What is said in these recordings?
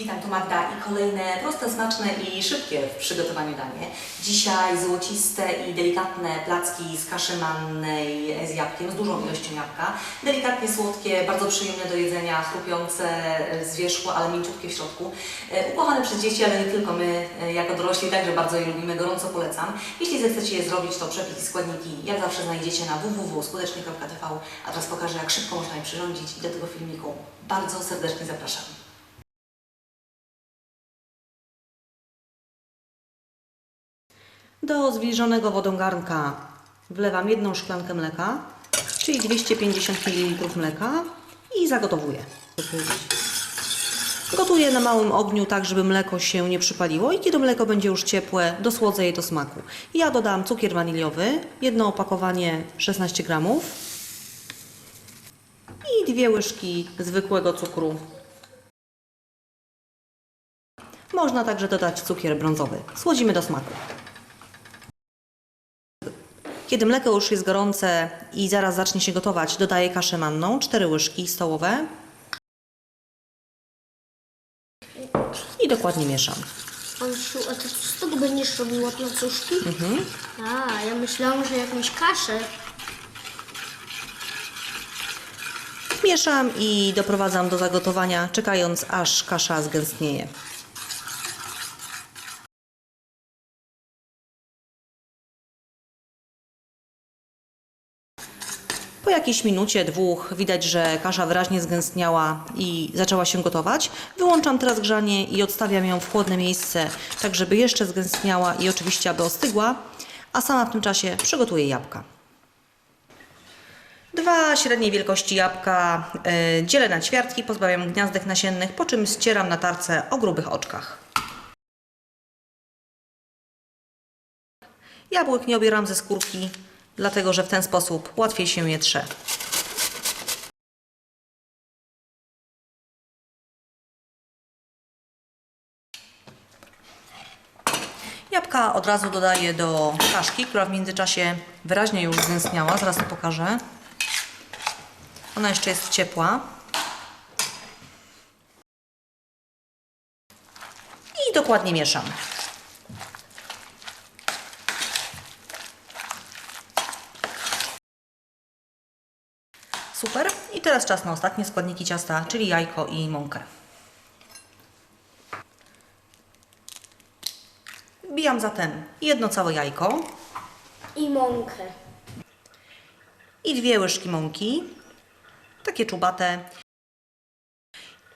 Witam, tu Magda i kolejne proste, smaczne i szybkie w przygotowaniu danie. Dzisiaj złociste i delikatne placki z kaszy mannej z jabłkiem, z dużą ilością jabłka. Delikatnie słodkie, bardzo przyjemne do jedzenia, chrupiące z wierzchu, ale mięciutkie w środku. E, Ukochane przez dzieci, ale nie tylko my e, jako dorośli także bardzo je lubimy, gorąco polecam. Jeśli zechcecie je zrobić, to przepis i składniki jak zawsze znajdziecie na www.skutecznie.tv, a teraz pokażę jak szybko można je przyrządzić i do tego filmiku bardzo serdecznie zapraszam. Do zwilżonego wodą garnka wlewam jedną szklankę mleka, czyli 250 ml mleka i zagotowuję. Gotuję na małym ogniu, tak żeby mleko się nie przypaliło i kiedy mleko będzie już ciepłe, dosłodzę je do smaku. Ja dodam cukier waniliowy, jedno opakowanie 16 gramów i dwie łyżki zwykłego cukru. Można także dodać cukier brązowy. Słodzimy do smaku. Kiedy mleko już jest gorące i zaraz zacznie się gotować, dodaję kaszę manną, 4 łyżki stołowe i dokładnie mieszam. Ansiu, a ty co z tego będziesz robiła placuszki? Mhm. A, ja myślałam, że jakąś kaszę. Mieszam i doprowadzam do zagotowania, czekając aż kasza zgęstnieje. Po jakiejś minucie, dwóch, widać, że kasza wyraźnie zgęstniała i zaczęła się gotować. Wyłączam teraz grzanie i odstawiam ją w chłodne miejsce, tak żeby jeszcze zgęstniała i oczywiście, aby ostygła, a sama w tym czasie przygotuję jabłka. Dwa średniej wielkości jabłka y, dzielę na ćwiartki, pozbawiam gniazdek nasiennych, po czym ścieram na tarce o grubych oczkach. Jabłek nie obieram ze skórki, dlatego że w ten sposób łatwiej się je trze. Jabłka od razu dodaję do kaszki, która w międzyczasie wyraźnie już zgęstniała. Zaraz to pokażę. Ona jeszcze jest ciepła. I dokładnie mieszam. Super. I teraz czas na ostatnie składniki ciasta, czyli jajko i mąkę. Wbijam zatem jedno całe jajko I mąkę. i dwie łyżki mąki, takie czubate.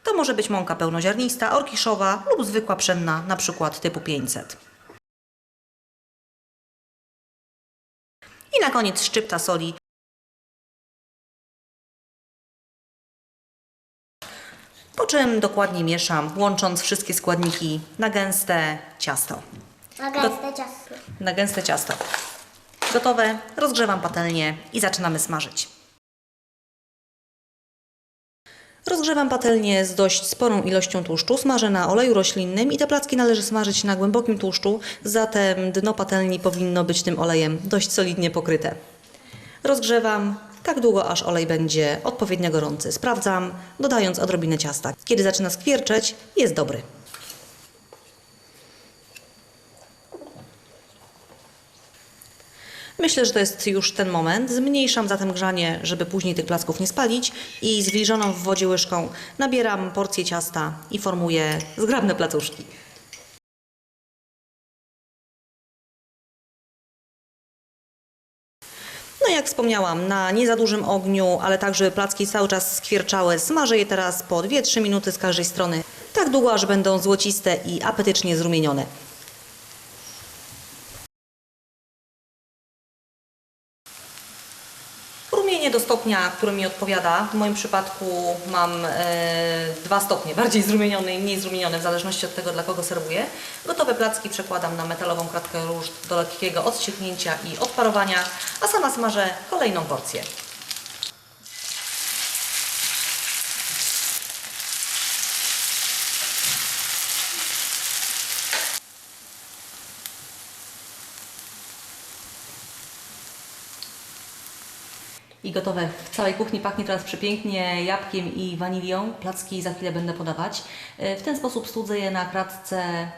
To może być mąka pełnoziarnista, orkiszowa lub zwykła pszenna, na przykład typu 500. I na koniec szczypta soli. Po czym dokładnie mieszam, łącząc wszystkie składniki na gęste ciasto. Na gęste ciasto. Na gęste ciasto. Gotowe, rozgrzewam patelnię i zaczynamy smażyć. Rozgrzewam patelnię z dość sporą ilością tłuszczu, smażę na oleju roślinnym i te placki należy smażyć na głębokim tłuszczu, zatem dno patelni powinno być tym olejem dość solidnie pokryte. Rozgrzewam tak długo, aż olej będzie odpowiednio gorący. Sprawdzam, dodając odrobinę ciasta. Kiedy zaczyna skwierczeć, jest dobry. Myślę, że to jest już ten moment. Zmniejszam zatem grzanie, żeby później tych placków nie spalić i zwilżoną w wodzie łyżką nabieram porcję ciasta i formuję zgrabne placuszki. Jak wspomniałam, na nie za dużym ogniu, ale tak, żeby placki cały czas skwierczały, smażę je teraz po 2-3 minuty z każdej strony, tak długo, aż będą złociste i apetycznie zrumienione. Do stopnia, który mi odpowiada. W moim przypadku mam e, dwa stopnie, bardziej zrumieniony i mniej zrumieniony, w zależności od tego, dla kogo serwuję. Gotowe placki przekładam na metalową kratkę róż do lekkiego odcichnięcia i odparowania, a sama smażę kolejną porcję. I gotowe. W całej kuchni pachnie teraz przepięknie jabłkiem i wanilią. Placki za chwilę będę podawać. E, W ten sposób studzę je na kratce,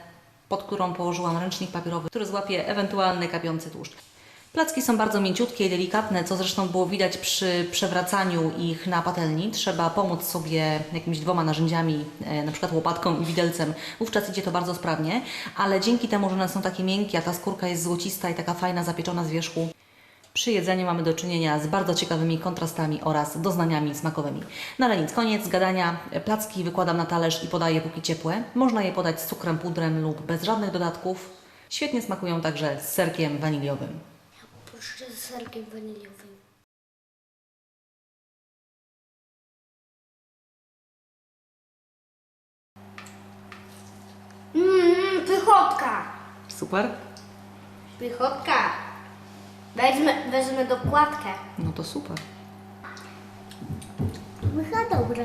pod którą położyłam ręcznik papierowy, który złapie ewentualny kapiący tłuszcz. Placki są bardzo mięciutkie i delikatne, co zresztą było widać przy przewracaniu ich na patelni. Trzeba pomóc sobie jakimiś dwoma narzędziami, e, na przykład łopatką i widelcem. Wówczas idzie to bardzo sprawnie, ale dzięki temu, że one są takie miękkie, a ta skórka jest złocista i taka fajna, zapieczona z wierzchu, przy jedzeniu mamy do czynienia z bardzo ciekawymi kontrastami oraz doznaniami smakowymi. No ale nic, koniec gadania. Placki wykładam na talerz i podaję póki ciepłe. Można je podać z cukrem, pudrem lub bez żadnych dodatków. Świetnie smakują także z serkiem waniliowym. Proszę z serkiem waniliowym. Mmm, pychotka. Super? Pychotka. Wezmę, wezmę dokładkę. No to super. Pycha dobra.